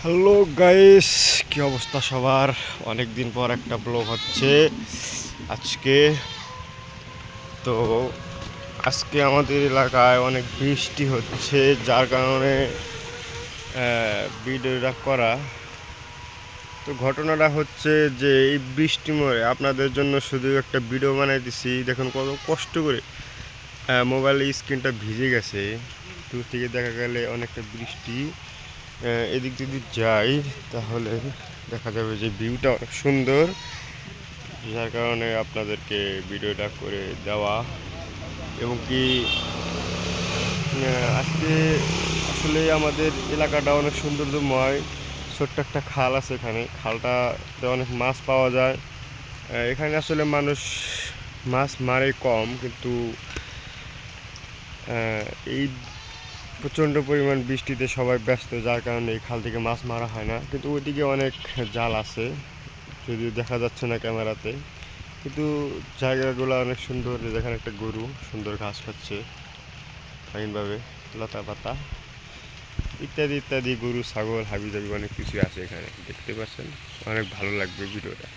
Hello guys কি অবস্থা সবার? অনেক দিন পর একটা ব্লগ হচ্ছে। আজকে তো আজকে আমাদের এলাকায় অনেক বৃষ্টি হচ্ছে, যার কারণে ভিডিওটা করা। তো ঘটনাটা হচ্ছে যে, এই বৃষ্টি মরে আপনাদের জন্য শুধু একটা ভিডিও বানাই দিছি। দেখুন কত কষ্ট করে আহ, মোবাইলের স্ক্রিনটা ভিজে গেছে। দূর থেকে দেখা গেলে অনেকটা বৃষ্টি। এদিক যদি যাই তাহলে দেখা যাবে যে ভিউটা অনেক সুন্দর। যার কারণে আপনাদেরকে ভিডিওটা করে দেওয়া। এবং কি আজকে আসলে আমাদের এলাকাটা অনেক সৌন্দর্যময়। ছোট্ট একটা খাল আছে এখানে। খালটাতে অনেক মাছ পাওয়া যায়। এখানে আসলে মানুষ মাছ মারে কম কিন্তু এই প্রচণ্ড পরিমাণ বৃষ্টিতে সবাই ব্যস্ত, যার কারণে এই খাল থেকে মাছ মারা হয় না। কিন্তু ওইদিকে অনেক জাল আছে, যদিও দেখা যাচ্ছে না ক্যামেরাতে। কিন্তু জায়গাগুলো অনেক সুন্দর যেখানে একটা গরু সুন্দর ঘাস খাচ্ছে, ফাইনভাবে লতা পাতা ইত্যাদি ইত্যাদি, গরু, ছাগল হাবি জাবি অনেক কিছু আছে এখানে, দেখতে পাচ্ছেন? অনেক ভালো লাগবে ভিডিওটা।